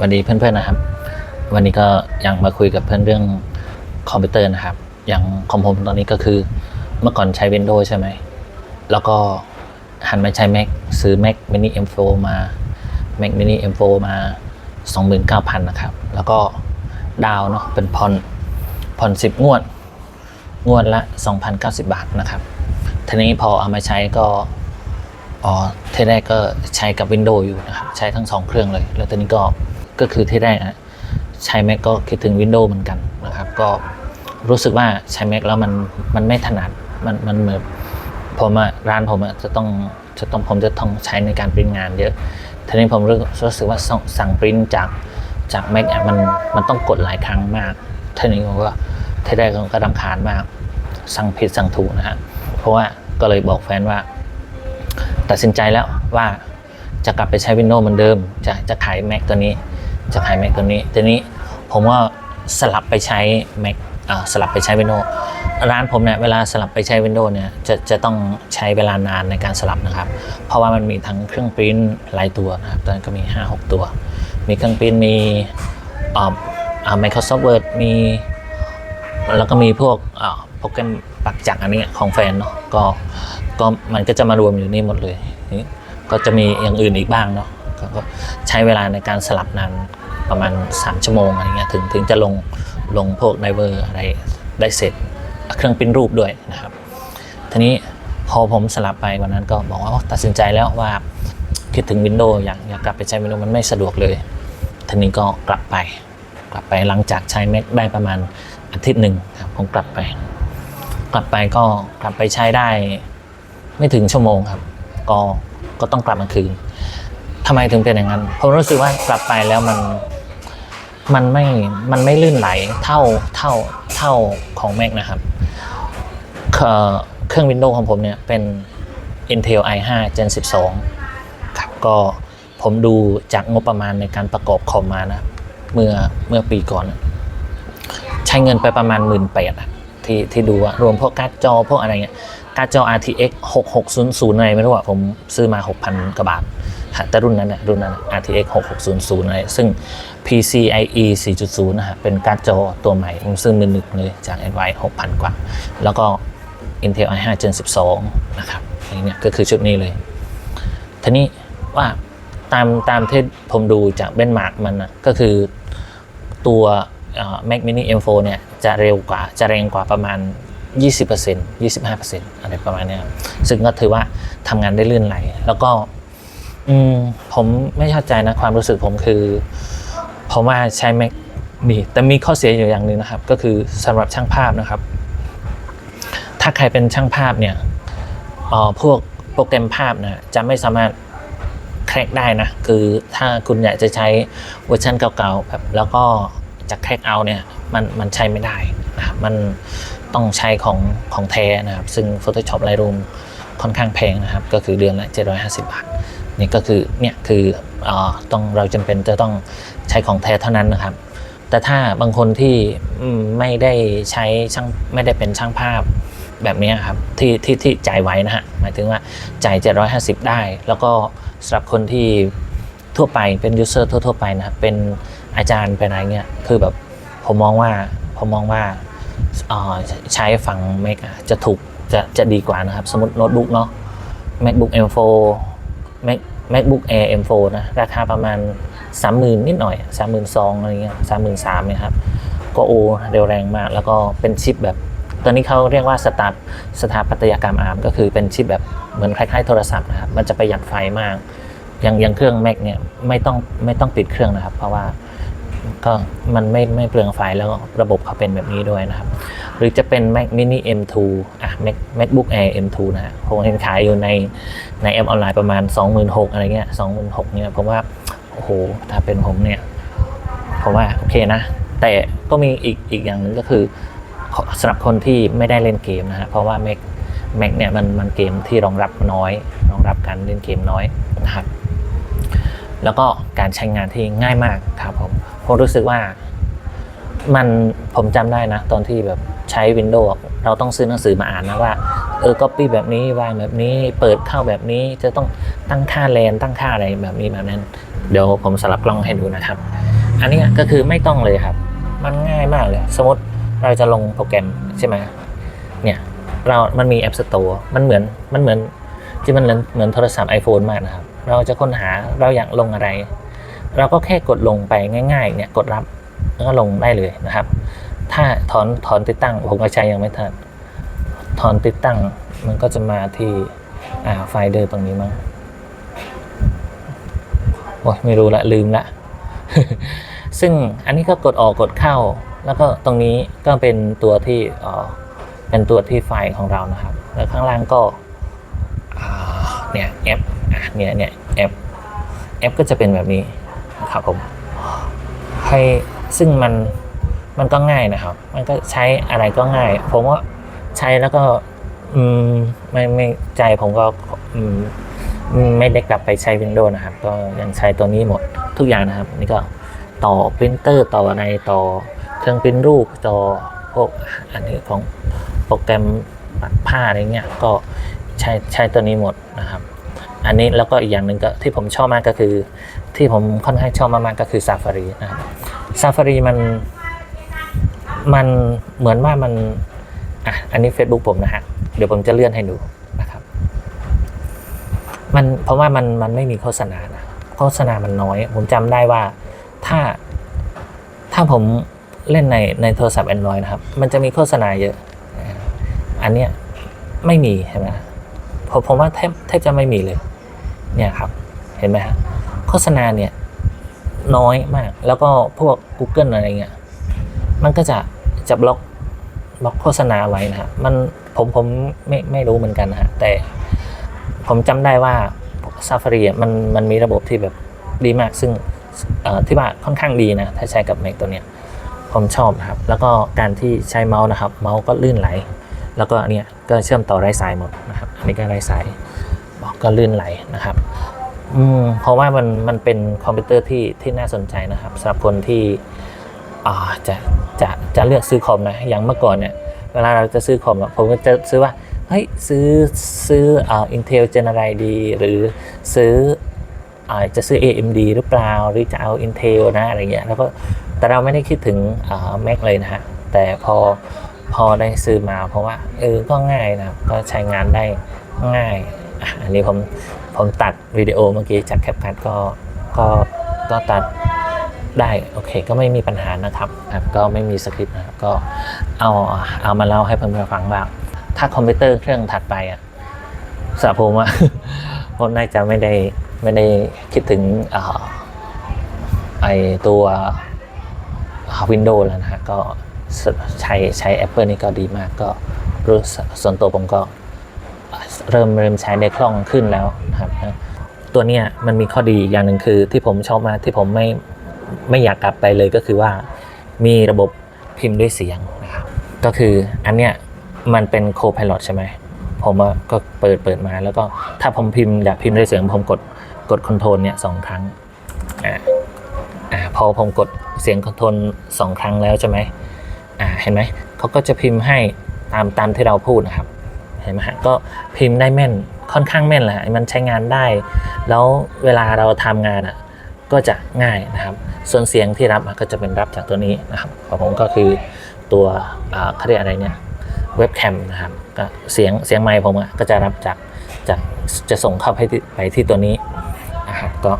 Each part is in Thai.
วันดีเพื่อนๆนะครับ วันนี้ก็ยังมาคุยกับเพื่อนเรื่องคอมพิวเตอร์นะครับ อย่างคอมผมตอนนี้ก็คือเมื่อก่อนใช้ Windows ใช่ไหม แล้วก็หันมาใช้ Mac ซื้อ Mac Mini M4 มา Mac Mini M4 มา 29,000 นะครับ แล้วก็ดาวเนาะเป็นผ่อนผ่อน10 งวด งวดละ 2,090 บาทนะครับ ทีนี้พอเอามาใช้ก็อ๋อที่แรกก็ใช้กับ Windows อยู่นะครับ ใช้ทั้งสองเครื่องเลย แล้วตอนนี้ก็ ก็คือที่แรกอะใช้ Mac ก็คิดถึง Windows เหมือนกันนะครับ ก็รู้สึกว่าใช้ Mac แล้วมันมันไม่ถนัดมันมันเหมือนผมอะร้านผมอะจะต้องจะต้องผมจะต้องใช้ในการปริ้นงานเยอะทีนี้ผมรู้สึกว่าสั่งสั่งปริ้นจากจาก Mac อะมันมันต้องกดหลายครั้งมากทีนี้ผมก็ที่แรกผมก็รำคาญมาก สั่งผิดสั่งถูกนะฮะเพราะว่าก็เลยบอกแฟนว่า ตัดสินใจแล้วว่าจะกลับไปใช้ Windows เหมือนเดิม จะจะขาย Mac ตัวนี้ จะขาย Mac ตัวนี้ทีนี้ผมก็สลับไปใช้ Mac อ่าสลับไปใช้ Windows ร้านผมเนี่ยเวลาสลับไปใช้ Windows เนี่ยจะจะต้องใช้เวลานานในการสลับนะครับ เพราะว่ามันมีทั้งเครื่องปริ้นหลายตัวนะครับตอนนั้นก็มี 5-6 ตัว มีเครื่องปริ้นมีอ่า Microsoft Word มีแล้วก็มีพวกโปรแกรมปักจักอันนี้ของแฟนเนาะก็ก็มันก็จะมารวมอยู่นี่หมดเลยนี่ก็จะมีอย่างอื่นอีกบ้างเนาะก็ใช้เวลาในการสลับนาน ประมาณ 3 ชั่วโมงอะไรเงี้ยถึงถึงจะลงลงพวกไดเวอร์อะไรได้เสร็จเครื่องปริ้นรูปด้วยนะครับทีนี้พอผมสลับไปวันนั้นก็บอกว่าตัดสินใจแล้วว่าคิดถึง Windows อยากอยากกลับไปใช้ Windows มันไม่สะดวกเลยทีนี้ก็กลับไป กลับไปหลังจากใช้ Mac ได้ประมาณอาทิตย์หนึ่งครับผมกลับไป กลับไปก็กลับไปใช้ได้ ไม่ถึงชั่วโมงครับ ก็ก็ต้องกลับมาคืนทำไมถึงเป็นอย่างนั้นผมรู้สึกว่ากลับไปแล้วมัน มันไม่มันไม่ลื่นไหลเท่าเท่าเท่าของ Mac นะครับเคอ่อเครื่อง Windows ของผมเนี่ยเป็น Intel i5 Gen 12 ครับก็ผมดูจากงบประมาณในการประกอบคอมมานะ เมื่อเมื่อปีก่อน ใช้เงินไปประมาณหมื่นแปดที่ที่ดูอะรวมพวกการ์ดจอพวกอะไรเงี้ยการ์ดจอ RTX 6600อะไรไม่รู้อะผมซื้อมา 6,000 กว่าบาทฮะ แต่รุ่นนั้นเนี่ยรุ่นนั้นอะ RTX 6600อะไรซึ่ง PCIe 4.0 นะฮะเป็นการ์ดจอตัวใหม่ซื้อมือหนึ่งเลยจาก NY 6,000 กว่า แล้วก็ Intel i5 Gen 12 นะครับอันนี้เนี่ยก็คือชุดนี้เลย ทีนี้ว่าตามตามที่ผมดูจากเบนมาร์กมันนะก็คือตัว Mac Mini M4 เนี่ยจะเร็วกว่าจะแรงกว่าประมาณ 20% 25%อะไรประมาณนี้ครับซึ่งก็ถือว่าทำงานได้ลื่นไหล แล้วก็ อืมผมไม่เข้าใจนะความรู้สึกผมคือ ผมว่าใช้ Mac ดีแต่มีข้อเสียอยู่อย่างหนึ่งนะครับ ก็คือสำหรับช่างภาพนะครับ ถ้าใครเป็นช่างภาพเนี่ยออพวกโปรแกรมภาพนะจะไม่สามารถแคร็กได้นะ คือถ้าคุณอยากจะใช้เวอร์ชันเก่าๆแบบแล้วก็จะแคร็กเอาเนี่ยมันมันใช้ไม่ได้นะครับมันต้องใช้ของของแท้นะครับ ซึ่ง Photoshop Lightroom ค่อนข้างแพงนะครับ ก็คือเดือนละ 750 บาท นี่ก็คือเนี่ยคือออต้องเราจำเป็นจะต้องใช้ของแท้เท่านั้นนะครับ แต่ถ้าบางคนที่ไม่ได้ใช้ช่างไม่ได้เป็นช่างภาพแบบนี้ครับที่ที่ที่จ่ายไหวนะฮะหมายถึงว่าจ่าย 750 ได้ แล้วก็สำหรับคนที่ทั่วไปเป็นยูเซอร์ทั่ว ๆ ไปนะครับเป็นอาจารย์เป็นอะไรเงี้ยคือแบบผมมองว่าผมมองว่าอ่อใช้ฝั่ง Mac จะถูกจะจะดีกว่านะครับ สมมติโน้ตบุ๊กเนาะ MacBook M4 Mac MacBook Air M4 นะราคาประมาณ 30,000 นิดหน่อย 32,000อะไรเงี้ย33,000เนี่ยครับก็โอเร็วแรงมาก แล้วก็เป็นชิปแบบ ตอนนี้เขาเรียกว่าสตาร์สถาปัตยกรรมอาร์มก็คือเป็นชิปแบบเหมือนคล้ายๆโทรศัพท์นะครับมันจะประหยัดไฟมากอย่างอย่างเครื่อง Mac เนี่ยไม่ต้องไม่ต้องปิดเครื่องนะครับ เพราะว่า ก็มันไม่ไม่เปลืองไฟแล้วระบบเขาเป็นแบบนี้ด้วยนะครับ หรือจะเป็น Mac Mini M2 อะ Mac MacBook Air M2 นะฮะผมเห็นขายอยู่ในในแอปออนไลน์ประมาณ 26,000อะไรเงี้ย26,000เนี่ยผมว่าโอ้โหถ้าเป็นผมเนี่ยผมว่าโอเคนะ แต่ก็มีอีกอีกอย่างหนึ่งก็คือสำหรับคนที่ไม่ได้เล่นเกมนะฮะเพราะว่า Mac Mac เนี่ยมันมันเกมที่รองรับน้อย รองรับการเล่นเกมน้อยนะครับแล้วก็การใช้งานที่ง่ายมากครับ ผมรู้สึกว่ามันผมจำได้นะ ตอนที่แบบใช้ Windows เราต้องซื้อหนังสือมาอ่านนะว่า เออ copy แบบนี้วางแบบนี้ เปิดเข้าแบบนี้จะต้องตั้งค่าแลนตั้งค่าอะไรแบบนี้แบบนั้น เดี๋ยวผมสลับกล้องให้ดูนะครับ อันนี้ก็คือไม่ต้องเลยครับ มันง่ายมากเลย สมมติเราจะลงโปรแกรมใช่ไหมเนี่ยเรา มันมี App Store มันเหมือนมันเหมือนที่มันเหมือนเหมือนโทรศัพท์ iPhone มากนะครับ เราจะค้นหาเราอยากลงอะไร เราก็แค่กดลงไปง่ายๆเนี่ยกดรับแล้วก็ลงได้เลยนะครับ ถ้าถอนถอนติดตั้งผมก็ใช้ยังไม่ทันถอนติดตั้งมันก็จะมาที่อ่าไฟเดอร์ตรงนี้มั้งโอ้ยไม่รู้ละลืมละ ซึ่งอันนี้ก็กดออกกดเข้า แล้วก็ตรงนี้ก็เป็นตัวที่เอ่อเป็นตัวที่ไฟของเรานะครับ แล้วข้างล่างก็อ่าเนี่ยแอปเนี่ยเนี่ยแอปแอปก็จะเป็นแบบนี้ ครับผมให้ซึ่งมันมันก็ง่ายนะครับ มันก็ใช้อะไรก็ง่าย ผมว่าใช้แล้วก็อืมไม่ไม่ใจผมก็อืมไม่ได้กลับไปใช้ Windows นะครับ ก็ยังใช้ตัวนี้หมดทุกอย่างนะครับ นี่ก็ต่อปรินเตอร์ต่ออะไรต่อเครื่องปริ้นรูปต่อพวกอันนี้ของโปรแกรมปัดผ้าอะไรเงี้ยก็ใช้ใช้ตัวนี้หมดนะครับ อันนี้แล้วก็อีกอย่างหนึ่งก็ที่ผมชอบมากก็คือ ที่ผมค่อนข้างชอบมากๆก็คือ Safari นะครับ Safari มันมันเหมือนว่ามันอะอันนี้ Facebook ผมนะฮะ เดี๋ยวผมจะเลื่อนให้ดูนะครับมันเพราะว่ามันมันไม่มีโฆษณานะโฆษณามันน้อย ผมจำได้ว่าถ้าถ้าผมเล่นในในโทรศัพท์ Android นะครับ มันจะมีโฆษณาเยอะนะอันเนี้ยไม่มีใช่ไหมผมผมว่าแทบแทบจะไม่มีเลย เนี่ยครับ เห็นไหมฮะ โฆษณาเนี่ยน้อยมาก แล้วก็พวก Google อะไรเงี้ย มันก็จะจะบล็อกบล็อกโฆษณาไว้นะฮะ มันผมผมไม่ไม่รู้เหมือนกันนะฮะ แต่ผมจำได้ว่า Safari อะมันมันมีระบบที่แบบดีมาก ซึ่งที่ว่าค่อนข้างดีนะ ถ้าใช้กับ Mac ตัวเนี้ย ผมชอบนะครับ แล้วก็การที่ใช้เมาส์นะครับ เมาส์ก็ลื่นไหล แล้วก็อันเนี้ยก็เชื่อมต่อไร้สายหมดนะครับ อันนี้ก็ไร้สายบอกก็ลื่นไหลนะครับ เพราะว่ามันมันเป็นคอมพิวเตอร์ที่ที่น่าสนใจนะครับสำหรับคนที่จะจะจะเลือกซื้อคอมนะอย่างเมื่อก่อนเนี่ยเวลาเราจะซื้อคอมผมก็จะซื้อว่าเฮ้ยซื้อซื้ออ่า Intel Gen อะไรดี หรือซื้ออ่าจะซื้อ AMD หรือเปล่าหรือจะเอา Intel นะอะไรเงี้ยแล้วก็แต่เราไม่ได้คิดถึงอ่า Mac เลยนะฮะแต่พอพอได้ซื้อมาเพราะว่าเออก็ง่ายนะก็ใช้งานได้ง่ายอันนี้ผม ผมตัดวิดีโอเมื่อกี้จากแคปคัทก็ก็ก็ตัดได้โอเคก็ไม่มีปัญหานะครับครับ ก็ไม่มีสคริปต์นะครับก็เอาเอามาเล่าให้เพื่อนๆฟังว่าถ้าคอมพิวเตอร์เครื่องถัดไปอะสำหรับผมอะผมน่าจะไม่ได้ไม่ได้คิดถึงอไอตัววินโดว์แล้วนะฮะก็ใช้ใช้ Apple นี่ก็ดีมากก็รู้ส่วนตัวผมก็ เริ่มเริ่มใช้ได้คล่องขึ้นแล้วนะครับตัวเนี้ยมันมีข้อดีอย่างหนึ่งคือที่ผมชอบมากที่ผมไม่ไม่อยากกลับไปเลยก็คือว่ามีระบบพิมพ์ด้วยเสียงนะครับก็คืออันเนี้ยมันเป็น Co-Pilot ใช่ไหมผมก็เปิดเปิดมาแล้วก็ถ้าผมพิมพ์อยากพิมพ์ด้วยเสียงผมกดกดคอนโทรลเนี่ยสองครั้งอ่าอ่าพอผมกดเสียงคอนโทรลสองครั้งแล้วใช่ไหมอ่าเห็นไหมเขาก็จะพิมพ์ให้ตามตามที่เราพูดนะครับ เห็นไหมฮะก็พิมพ์ได้แม่นค่อนข้างแม่นแหละมันใช้งานได้ แล้วเวลาเราทำงานอะก็จะง่ายนะครับ ส่วนเสียงที่รับก็จะเป็นรับจากตัวนี้นะครับของผมก็คือตัวอ่าเขาเรียกอะไรเนี่ยเว็บแคมนะครับเสียงเสียงไมค์ผมอะก็จะรับจากจากจะส่งเข้าไปที่ไปที่ตัวนี้นะครับก็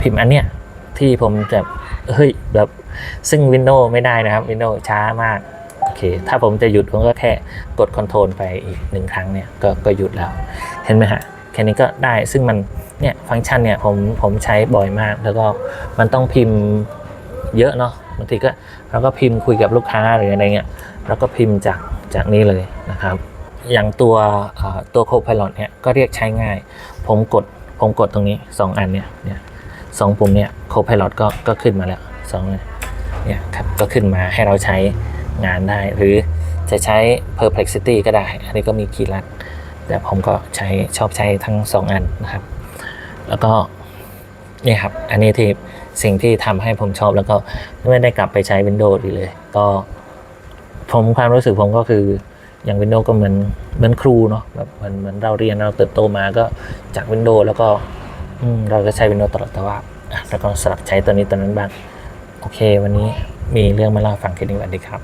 พิมพ์อันเนี้ยที่ผมจะเฮ้ยแบบซึ่ง Windows ไม่ได้นะครับ Windows ช้ามาก เค ถ้าผมจะหยุดผมก็แค่กดคอนโทรลไปอีกหนึ่งครั้งเนี่ยก็ก็หยุดแล้ว เห็นไหมฮะแค่นี้ก็ได้ซึ่งมันเนี่ยฟังก์ชันเนี่ยผมผมใช้บ่อยมาก แล้วก็มันต้องพิมพ์เยอะเนาะบางทีก็เราก็พิมพ์คุยกับลูกค้าหรืออะไรเงี้ยแล้วก็พิมพ์จากจากนี้เลยนะครับ อย่างตัวตัว Copilot เนี่ยก็เรียกใช้ง่าย ผมกดผมกดตรงนี้ 2 อันเนี่ยเนี่ยสองปุ่มเนี่ย Copilot ก็ก็ขึ้นมาแล้วสองเนี่ยเนี่ยครับก็ขึ้นมาให้เราใช้ งานได้ หรือจะใช้ Perplexity ก็ได้ อันนี้ก็มีคีย์ลัด แต่ผมก็ใช้ชอบใช้ทั้งสองอันนะครับ แล้วก็นี่ครับ อันนี้ที่สิ่งที่ทำให้ผมชอบแล้วก็ไม่ได้กลับไปใช้ Windows อีกเลย ก็ผมความรู้สึกผมก็คืออย่าง Windows ก็เหมือนเหมือนครูเนาะแบบเหมือนเหมือนเราเรียนเราเติบโตมาก็จาก Windows แล้วก็เราก็ใช้ Windows ตลอดแต่ว่าแล้วก็สลับใช้ตัวนี้ตัวนั้นบ้าง โอเค วันนี้มีเรื่องมาเล่าฟังแค่นี้สวัสดีครับ